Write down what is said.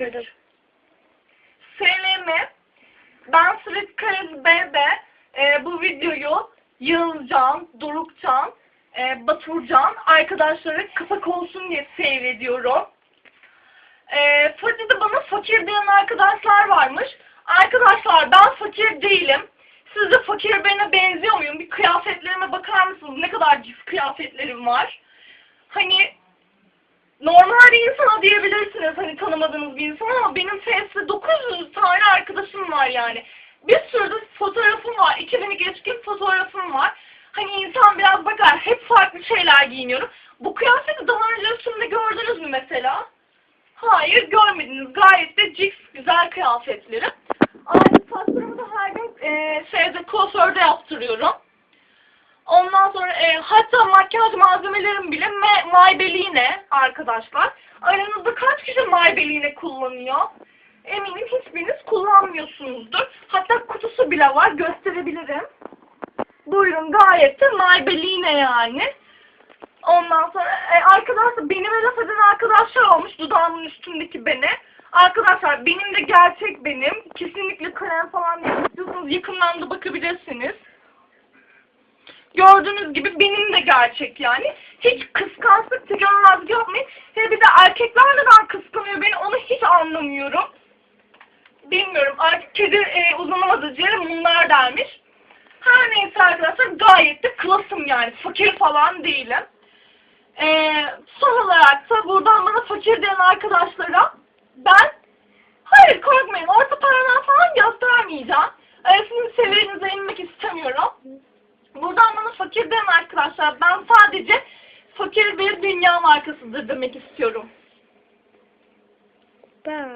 Başladım. SLM ben Sırık B'de e, bu videoyu Yağızcan, Dorukcan, e, Baturcan arkadaşları kısa olsun diye seyrediyorum. E, Fatih'te bana fakir diyen arkadaşlar varmış. Arkadaşlar ben fakir değilim. Siz de fakir birine benziyor muyum? Bir kıyafetlerime bakar mısınız? Ne kadar cif kıyafetlerim var. Hani normal bir insana diyebilirsiniz hani tanımadığınız bir insan ama benim Face'te 900 tane arkadaşım var yani. Bir sürü de fotoğrafım var. 2000'i geçkin fotoğrafım var. Hani insan biraz bakar hep farklı şeyler giyiniyorum. Bu kıyafeti daha önce üstümde gördünüz mü mesela? Hayır görmediniz. Gayet de cix güzel kıyafetlerim. Aynı saçlarımı da her gün e, şeyde kuaförde yaptırıyorum. Ondan sonra e, hatta makyaj malzemelerim bile Maybelline arkadaşlar. Aranızda kaç kişi Maybelline kullanıyor? Eminim hiçbiriniz kullanmıyorsunuzdur. Hatta kutusu bile var. Gösterebilirim. Buyurun gayet de Maybelline yani. Ondan sonra e, arkadaşlar benime laf eden arkadaşlar olmuş dudağımın üstündeki beni. Arkadaşlar benim de gerçek benim. Kesinlikle krem falan istiyorsanız yakından da bakabilirsiniz. Gördüğünüz gibi benim de gerçek yani. Hiç kıskançlık tecavüz yapmayın. Hele bir de erkekler neden kıskanıyor beni onu hiç anlamıyorum. Bilmiyorum kedi e, uzanamadığı yere mumlar dermiş. Her neyse arkadaşlar gayet de klasım yani. Fakir falan değilim. Ee, son olarak da buradan bana fakir diyen arkadaşlara ben hayır korkmayın orta parmağı falan göstermeyeceğim. Sizin seviyenize inmek istemiyorum. Fakir diyen arkadaşlar ben sadece fakir bir dünya markasıdır demek istiyorum. Ben